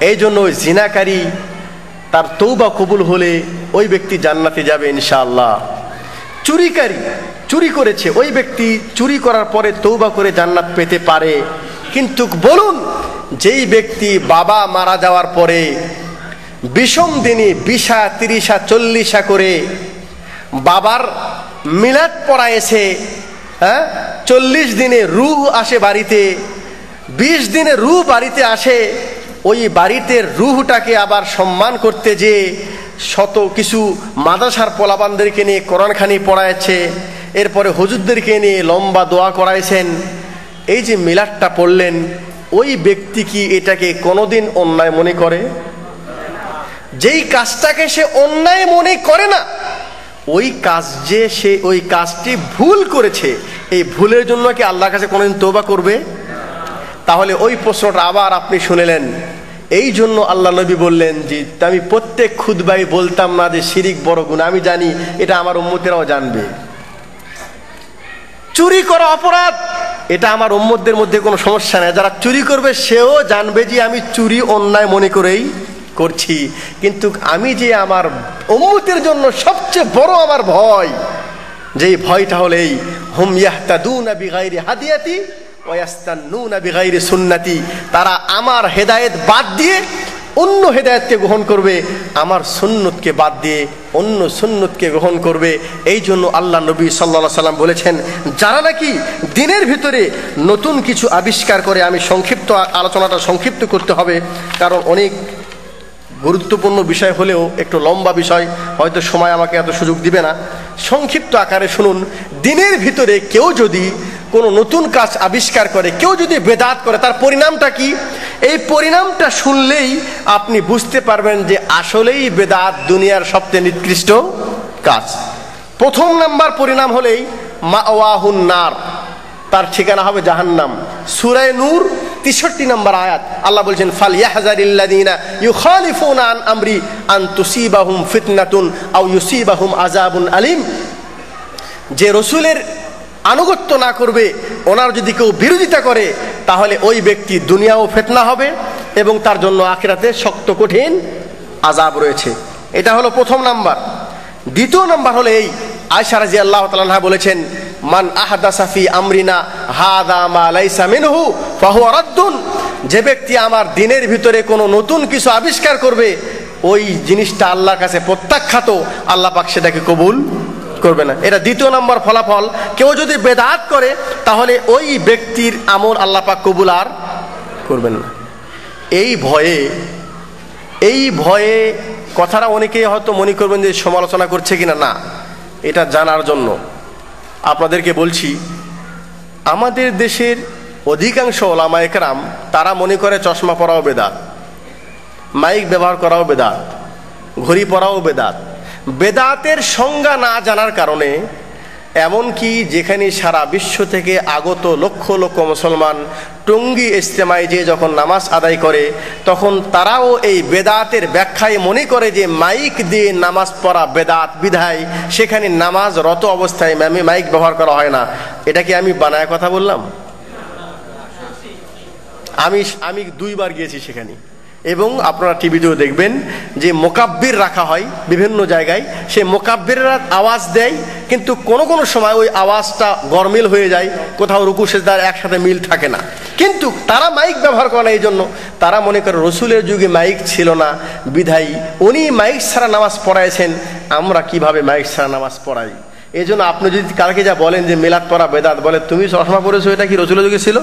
এই জন্য ওই জিনাকারী তার তৌবা কবুল হলে ওই ব্যক্তি জান্নাতে যাবে ইনশাআল্লাহ। চুরিকারী, চুরি করেছে, ওই ব্যক্তি চুরি করার পরে তৌবা করে জান্নাত পেতে পারে। কিন্তু বলুন, যেই ব্যক্তি বাবা মারা যাওয়ার পরে বিষম দিনে বিশা, তিরিশা, চল্লিশা করে বাবার মিলাদ পড়ায়েছে হ্যাঁ? চল্লিশ দিনে রুহ আসে বাড়িতে, বিশ দিনে রুহ বাড়িতে আসে ওই বাড়িতে রুহটাকে আবার সম্মান করতে যে শত কিছু মাদাসার পোলাবানদেরকে নিয়ে কোরআনখানি পড়াইছে এরপরে হুজুরদেরকে নিয়ে লম্বা দোয়া করাইছেন, এই যে মিলাদটা পড়লেন, ওই ব্যক্তি কি এটাকে কোনোদিন অন্যায় মনে করে? যেই কাজটাকে সে অন্যায় মনে করে না, ওই কাজ যে সে ওই কাজটি ভুল করেছে, এই ভুলের জন্য কি আল্লাহর কাছে কোনোদিন তোবা করবে? তাহলে ওই প্রশ্নটা আবার আপনি শুনেলেন। এই জন্য আল্লাহ নবী বললেন যে, আমি প্রত্যেক খুদবাই বলতাম না যে শিরিক বড় গুণ আমি জানি এটা আমার উম্মতেরাও জানবে। চুরি করা অপরাধ, এটা আমার উম্মতদের মধ্যে কোনো সমস্যা নেই। যারা চুরি করবে, সেও জানবে যে আমি চুরি অন্যায় মনে করেই করছি। কিন্তু আমি যে আমার উম্মতের জন্য সবচেয়ে বড় আমার ভয়, যেই ভয়টা হলো এই, হুম ইয়াহতাদুনা বিগাইরি হাদিয়াতি সুন্নাতি। তারা আমার হেদায়েত বাদ দিয়ে অন্য হেদায়তকে গ্রহণ করবে, আমার সুন্নতকে বাদ দিয়ে অন্য সুন্নতকে গ্রহণ করবে। এই জন্য আল্লাহ নবী সাল্লা সাল্লাম বলেছেন, যারা নাকি দিনের ভিতরে নতুন কিছু আবিষ্কার করে, আমি সংক্ষিপ্ত আলোচনাটা সংক্ষিপ্ত করতে হবে, কারণ অনেক গুরুত্বপূর্ণ বিষয় হলেও একটু লম্বা বিষয়, হয়তো সময় আমাকে এত সুযোগ দিবে না। সংক্ষিপ্ত আকারে শুনুন, দিনের ভিতরে কেউ যদি কোনো নতুন কাজ আবিষ্কার করে, কেউ যদি বেদাত করে, তার পরিণামটা কি? এই পরিণামটা শুনলেই আপনি বুঝতে পারবেন যে আসলেই বেদাত দুনিয়ার সবচেয়ে নিকৃষ্ট কাজ। প্রথম নাম্বার পরিণাম হলেই মা ওয়াহুন নার। তার ঠিকানা হবে জাহান্নাম। সুরায় নূর, তেষট্টি নম্বর আয়াত। আল্লাহ বলছেন, ফাল ইয়াহজারিল্লাদিনা ইউখালিফুনা আন আমরি আন তুসিবাহুম ফিতনাতুন আও ইউসিবাহুম আযাবুন আলিম। যে রসুলের আনুগত্য না করবে, ওনার যদি কেউ বিরোধিতা করে, তাহলে ওই ব্যক্তি দুনিয়াও ফেতনা হবে এবং তার জন্য আখেরাতে শক্ত, কঠিন আজাব রয়েছে। এটা হলো প্রথম নাম্বার। দ্বিতীয় নাম্বার হলো এই আয়সা রাজি আল্লাহ তালাহা বলেছেন, মান আহাদা সাফি আমরিনা, হাদা মা মিনহু ফাহু রাদ্দুন। যে ব্যক্তি আমার দিনের ভিতরে কোনো নতুন কিছু আবিষ্কার করবে, ওই জিনিসটা আল্লাহর কাছে প্রত্যাখ্যাত, আল্লাহ পাক সেটাকে কবুল করবে না। এটা দ্বিতীয় নম্বর ফলাফল। কেউ যদি বেদাত করে, তাহলে ওই ব্যক্তির আমল আল্লাহ পাক কবুল আর করবেন না। এই ভয়ে এই ভয়ে কথাটা অনেকেই হয়তো মনে করবেন যে সমালোচনা করছে কিনা, না। এটা জানার জন্য আপনাদেরকে বলছি, আমাদের দেশের অধিকাংশ ওলামা একরাম তারা মনে করে চশমা পরাও বেদাত, মাইক ব্যবহার করাও বেদাত, ঘড়ি পরাও বেদাত বেদাতের সংজ্ঞা না জানার কারণে, এমনকি যেখানে সারা বিশ্ব থেকে আগত লক্ষ লক্ষ মুসলমান টঙ্গি ইস্তেমায় যে যখন নামাজ আদায় করে, তখন তারাও এই বেদাতের ব্যাখ্যায় মনে করে যে মাইক দিয়ে নামাজ পড়া বেদাত বিধায় সেখানে নামাজ রত অবস্থায় আমি মাইক ব্যবহার করা হয় না। এটা কি আমি বানায় কথা বললাম? আমি আমি দুইবার গিয়েছি সেখানে। এবং আপনারা টিভিতেও দেখবেন যে মোকাব্বির রাখা হয় বিভিন্ন জায়গায়। সে মোকাব্বিরের আওয়াজ দেয়, কিন্তু কোনো কোনো সময় ওই আওয়াজটা গরমিল হয়ে যায়, কোথাও রুকু সেজদার একসাথে মিল থাকে না। কিন্তু তারা মাইক ব্যবহার করে না এই জন্য। তারা মনে করে রসুলের যুগে মাইক ছিল না, বিধায়ী। উনি মাইক ছাড়া নামাজ পড়াইছেন, আমরা কীভাবে মাইক ছাড়া নামাজ পড়াই? এই জন্য আপনি যদি কালকে যা বলেন যে মেলাত পড়া বেদাত, বলে, তুমি চশমা পড়েছো এটা কি রসুলের যুগে ছিল?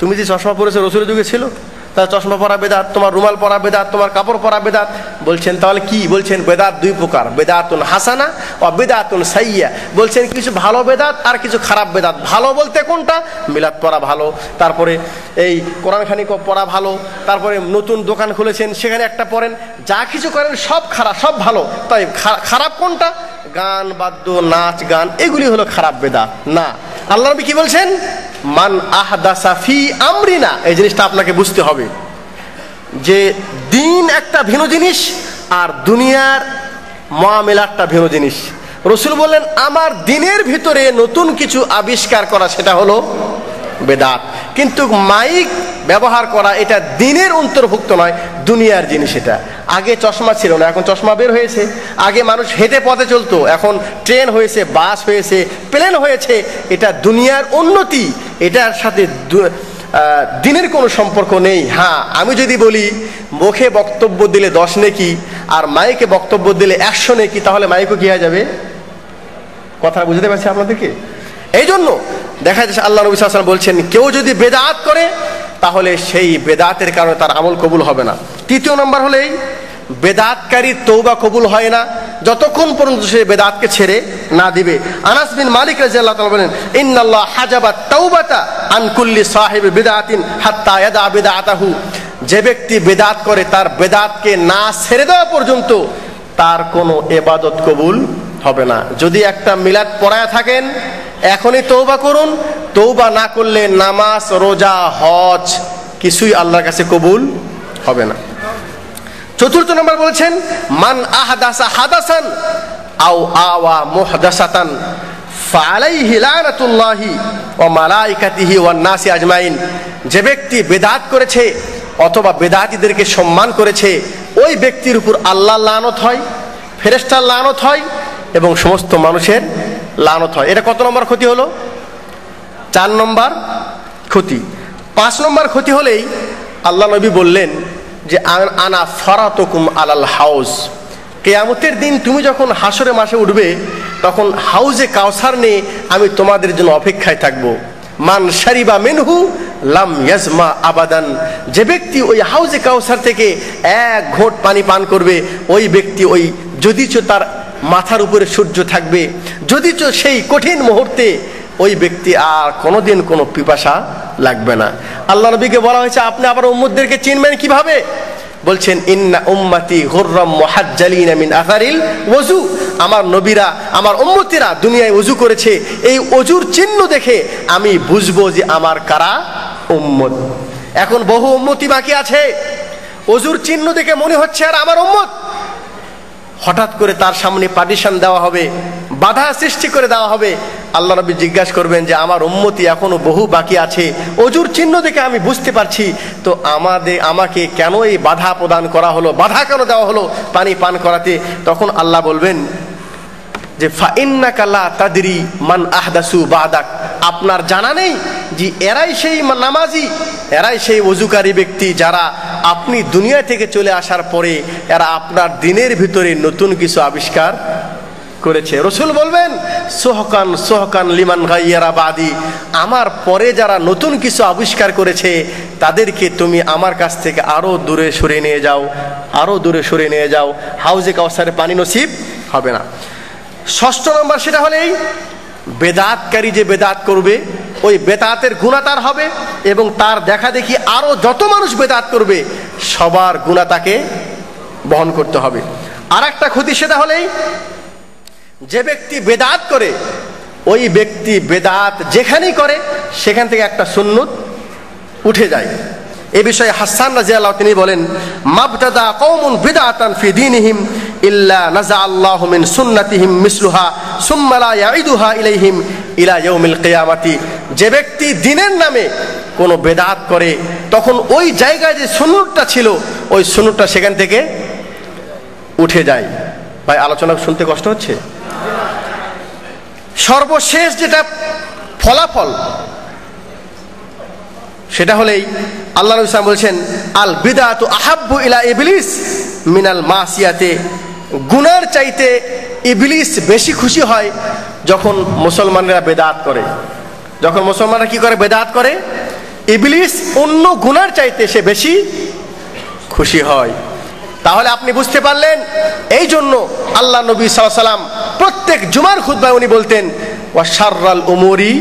তুমি যে চশমা পড়েছো রসুলের যুগে ছিল? তার চশমা পরা বেদাত, তোমার রুমাল পরা বেদাত, তোমার কাপড় পরা বেদাত। বলছেন, তাহলে কি? বলছেন, বেদাত দুই প্রকার, বেদাতুন হাসানা ও বেদাতুন সাইয়া। বলছেন, কিছু ভালো বেদাত আর কিছু খারাপ বেদাত। ভালো বলতে কোনটা? মিলাদ পড়া ভালো। তারপরে এই কোরআন খানি পড়া ভালো। তারপরে নতুন দোকান খুলেছেন, সেখানে একটা পড়েন। যা কিছু করেন, সব খারাপ, সব ভালো। তাই খারাপ কোনটা? গান, বাদ্য, নাচ, গান, এগুলি হলো খারাপ বেদাত। না। আল্লাহ নবী কি বলছেন? মান আহদাসাফি আমরিনা। এই জিনিসটা আপনাকে বুঝতে হবে। যে দিন একটা ভিন্ন জিনিস, আর দুনিয়ার মহামেলারটা ভিন্ন জিনিস। রসুল বললেন, আমার দিনের ভিতরে নতুন কিছু আবিষ্কার করা, সেটা হলো বেদাত। কিন্তু মাইক ব্যবহার করা এটা দিনের অন্তর্ভুক্ত নয়, দুনিয়ার জিনিস এটা। আগে চশমা ছিল না, এখন চশমা বের হয়েছে। আগে মানুষ হেঁটে পথে চলতো, এখন ট্রেন হয়েছে, বাস হয়েছে, প্লেন হয়েছে, এটা দুনিয়ার উন্নতি। এটার সাথে দিনের কোনো সম্পর্ক নেই। হ্যাঁ আমি যদি বলি, মুখে বক্তব্য দিলে দশ নেকি, আর মাইকে বক্তব্য দিলে একশো নেকি, তাহলে মাইকও কি হয়ে যাবে? কথা বুঝতে পারছি আপনাদেরকে? এই জন্য দেখা যাচ্ছে আল্লাহ নবী সাল্লাম বলছেন, কেউ যদি বেদাত করে তাহলে সেই বেদাতের কারণে তার আমল কবুল হবে না। তৃতীয় নম্বর হলেই বেদাতকারী তৌবা কবুল হয় না। যতক্ষণ পর্যন্ত সে বেদাতকে ছেড়ে না দিবে। আনাস বিন মালিক রাজিয়াল্লাহ তাআলা বলেন, ইন্নাল্লাহ হাজাবা তাওবাতা আন কুল্লি সাহিব বিদআতিন হাত্তা ইয়াদা বিদআতাহু যে ব্যক্তি বেদাত করে, তার বেদাতকে না ছেড়ে দেওয়া পর্যন্ত তার কোনো এবাদত কবুল হবে না। যদি একটা মিলাদ পড়ায় থাকেন, এখনই তৌবা করুন। তৌবা না করলে নামাজ, রোজা, হজ কিছুই আল্লাহর কাছে কবুল হবে না। চতুর্থ নম্বর বলছেন, মান আহাদাসা হাদাসান আও আওয়া মুহদাসাতান ফালাইহি লানাতুল্লাহি ওয়া মালাইকাতিহি ওয়ান নাসি আজমাইন। যে ব্যক্তি বেদাত করেছে অথবা বেদাতিদেরকে সম্মান করেছে, ওই ব্যক্তির উপর আল্লাহ লানত হয় ফেরেস্তার লানত হয় এবং সমস্ত মানুষের লানত হয়। এটা কত নম্বর ক্ষতি হলো? চার নম্বর ক্ষতি। পাঁচ নম্বর ক্ষতি হলেই আল্লাহ নবী বললেন যে, আনা ফরাতকুম আলাল হাউস কেয়ামতের দিন তুমি যখন হাসরে মাসে উঠবে, তখন হাউজে কাউসার নিয়ে আমি তোমাদের জন্য অপেক্ষায় থাকব। মান সারিবা মেনহু লাম ইয়াজমা আবাদান। যে ব্যক্তি ওই হাউজে কাউসার থেকে এক ঘোট পানি পান করবে, ওই ব্যক্তি ওই যদিচ তার মাথার উপরে সূর্য থাকবে, যদিচ সেই কঠিন মুহূর্তে ওই ব্যক্তি আর কোনোদিন কোনো পিপাসা লাগবে না। আল্লাহ নবীকে বলা হয়েছে, আপনি আবার উম্মুদদেরকে চিনবেন কীভাবে? বলছেন, ইন্না উম্মাতি হুররাম মুহাজ্জালিনা মিন আসারিল ওযু। আমার নবীরা, আমার উম্মতিরা দুনিয়ায় ওযু করেছে। এই ওযুর চিহ্ন দেখে আমি বুঝব যে আমার কারা উম্মত। এখন বহু উম্মতি বাকি আছে। ওযুর চিহ্ন দেখে মনে হচ্ছে, আর আমার উম্মত। হঠাৎ করে তার সামনে পার্টিশন দেওয়া হবে। বাধা সৃষ্টি করে দেওয়া হবে। আল্লাহ নবী জিজ্ঞাসা করবেন যে, আমার উন্মতি এখনও বহু বাকি আছে। অজুর চিহ্ন দেখে আমি বুঝতে পারছি। তো আমাদের, আমাকে কেন এই বাধা প্রদান করা হলো? বাধা কেন দেওয়া হলো? পানি পান করাতে। তখন আল্লাহ বলবেন যে ফাইন্না কাল্লা তাদরি মান আহদাসু বাদাক। আপনার জানা নেই যে, এরাই সেই নামাজি, এরাই সেই অজুকারী ব্যক্তি যারা আপনি দুনিয়া থেকে চলে আসার পরে এরা আপনার দিনের ভিতরে নতুন কিছু আবিষ্কার করেছে। রসুল বলবেন, সোহকান সোহকান লিমান গাইয়ারা বাদি, আমার পরে যারা নতুন কিছু আবিষ্কার করেছে, তাদেরকে তুমি আমার কাছ থেকে আরও দূরে সরে নিয়ে যাও আরও দূরে সরে নিয়ে যাও। হাউজে কাউসারে পানি নসিব হবে না। ষষ্ঠ নম্বর সেটা হলেই বেদাতকারী যে বেদাত করবে, ওই বেদাতের গুণা তার হবে এবং তার দেখা দেখি আরও যত মানুষ বেদাত করবে, সবার গুণা তাকে বহন করতে হবে। আর একটা ক্ষতি সেটা হলেই যে ব্যক্তি বেদাত করে, ওই ব্যক্তি বেদাত যেখানেই করে, সেখান থেকে একটা সুন্নত উঠে যায়। এ বিষয়ে হাসান রাজিয়াল্লাহ তিনি বলেন, মাবতাদা কৌমুন বিদাতান ফি দীনিহিম ইল্লা নাজা আল্লাহু মিন সুন্নাতিহিম মিসলুহা, সুম্মা লা ইয়াইদুহা ইলাইহিম ইলা ইয়াউমিল কিয়ামাতি। যে ব্যক্তি দিনের নামে কোনো বেদাত করে, তখন ওই জায়গায় যে সুন্নতটা ছিল, ওই সুন্নতটা সেখান থেকে উঠে যায়। ভাই, আলোচনা শুনতে কষ্ট হচ্ছে? সর্বশেষ যেটা ফলাফল, সেটা হলেই আল্লাহ ইসলাম বলছেন আল বিদাত আহাব্বু ইলা ইবলিস, মিনাল মাসিয়াতে। গুনার চাইতে ইবলিস বেশি খুশি হয় যখন মুসলমানরা বেদাত করে। যখন মুসলমানরা কি করে? বেদাত করে। ইবলিস অন্য গুনার চাইতে সে বেশি খুশি হয়। তাহলে আপনি বুঝতে পারলেন? এই জন্য আল্লাহ নবী সাল্লাম প্রত্যেক জুমার খুদ্ায় উনি বলতেন ওয়াশার্রাল উমরি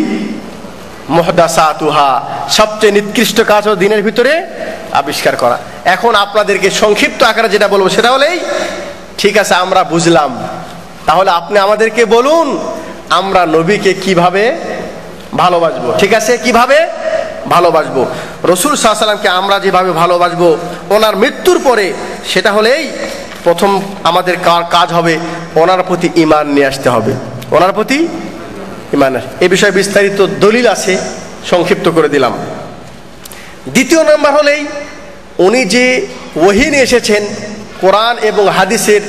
মহদাসাতুহা। সবচেয়ে নিকৃষ্ট কাজ হলো দিনের ভিতরে আবিষ্কার করা। এখন আপনাদেরকে সংক্ষিপ্ত আকারে যেটা বলব সেটা হলেই ঠিক আছে, আমরা বুঝলাম। তাহলে আপনি আমাদেরকে বলুন, আমরা নবীকে কীভাবে ভালোবাসবো? ঠিক আছে, কীভাবে ভালোবাসবো? রসুল সাল্লামকে আমরা যেভাবে ভালোবাসবো, ওনার মৃত্যুর পরে সেটা হলেই প্রথম আমাদের কাজ হবে, ওনার প্রতি ইমান নিয়ে আসতে হবে। ওনার প্রতি ইমান এ বিষয়ে বিস্তারিত দলিল আছে, সংক্ষিপ্ত করে দিলাম। দ্বিতীয় নাম্বার হলেই উনি যে ওহিন এসেছেন কোরআন এবং হাদিসের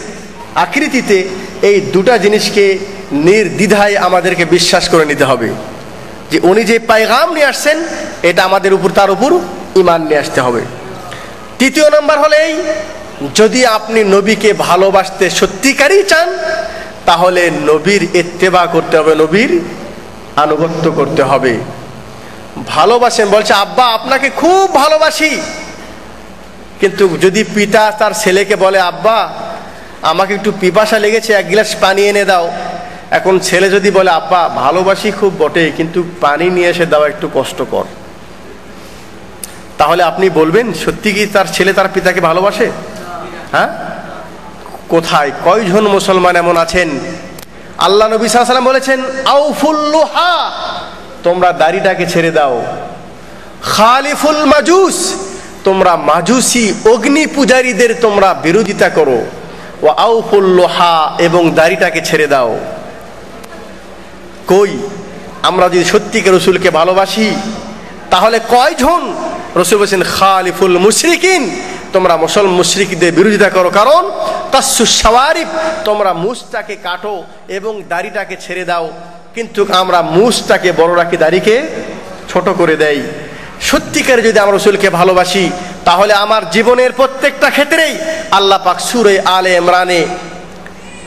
আকৃতিতে, এই দুটা জিনিসকে নির্দ্বিধায় আমাদেরকে বিশ্বাস করে নিতে হবে। যে উনি যে পায়গাম নিয়ে আসছেন, এটা আমাদের উপর, তার উপর ইমান নিয়ে আসতে হবে। তৃতীয় নম্বর হলেই যদি আপনি নবীকে ভালোবাসতে সত্যিকারই চান, তাহলে নবীর ইত্তেবা করতে হবে, নবীর আনুগত্য করতে হবে। ভালোবাসেন, বলছে, আব্বা, আপনাকে খুব ভালোবাসি। কিন্তু যদি পিতা তার ছেলেকে বলে, আব্বা, আমাকে একটু পিপাসা লেগেছে, এক গ্লাস পানি এনে দাও। এখন ছেলে যদি বলে, আব্বা, ভালোবাসি খুব বটে কিন্তু পানি নিয়ে এসে দেওয়া একটু কষ্টকর তাহলে আপনি বলবেন, সত্যি কি তার ছেলে তার পিতাকে ভালোবাসে? হ্যাঁ? কোথায় কয়জন মুসলমান এমন আছেন? আল্লাহ নবী সাল্লাম বলেছেন আউফুল্লুহা তোমরা দাড়িটাকে ছেড়ে দাও। খালিফুল মাজুস, তোমরা মাজুসি অগ্নি পূজারীদের তোমরা বিরোধিতা করো। ও আউফুল্লোহা এবং দাড়িটাকে ছেড়ে দাও। কই? আমরা যদি সত্যিকে রসুলকে ভালোবাসি, তাহলে কয়জন? রসুল বলছেন, খালিফুল মুশরিকিন তোমরা মুসল মুশরিকদের বিরোধিতা করো। কারণ তাসু সাওয়ারিফ তোমরা মুসটাকে কাটো এবং দাড়িটাকে ছেড়ে দাও। কিন্তু আমরা মুসটাকে বড় রাখি দাড়িকে ছোট করে দেয় সত্যিকারে যদি আমরা রসুলকে ভালোবাসি, তাহলে আমার জীবনের প্রত্যেকটা ক্ষেত্রেই আল্লাহ পাক সুরে আলে ইমরানে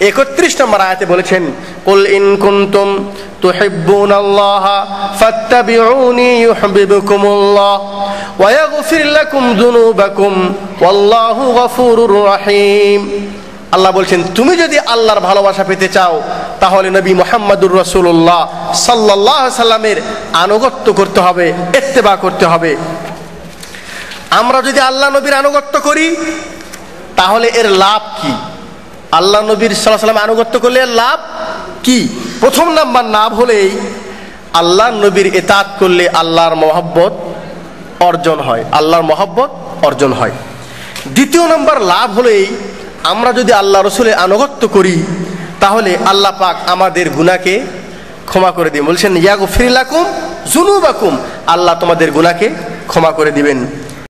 একত্রিশ নম্বর আয়াতে বলেছেন, কুল ইন কুনতুম তুহিব্বুন আল্লাহ ফাত্তাবিউনি ইউহিব্বুকুমুল্লাহ। ওয়া ইয়াগফির লাকুম যুনুবাকুম ওয়াল্লাহু গফুরুর রহিম। আল্লাহ বলছেন, তুমি যদি আল্লাহর ভালোবাসা পেতে চাও, তাহলে নবী মোহাম্মদুর রসুল্লাহ সাল্লাহ সাল্লামের আনুগত্য করতে হবে এত্তেবা করতে হবে। আমরা যদি আল্লাহ নবীর আনুগত্য করি, তাহলে এর লাভ কি? আল্লাহ নবীর সাল্লাহ সাল্লাম আনুগত্য করলে এর লাভ কি? প্রথম নাম্বার লাভ হলেই, আল্লাহ নবীর এতাত করলে আল্লাহর মহব্বত অর্জন হয়, আল্লাহর মহব্বত অর্জন হয়। দ্বিতীয় নম্বর লাভ হলো এই, আমরা যদি আল্লাহ রসুলের আনুগত্য করি, তাহলে আল্লাহ পাক আমাদের গুণাকে ক্ষমা করে দিবেন। বলছেন ইয়াগো ফিরিলাকুম জুনুবাকুম আল্লাহ তোমাদের গুণাকে ক্ষমা করে দিবেন।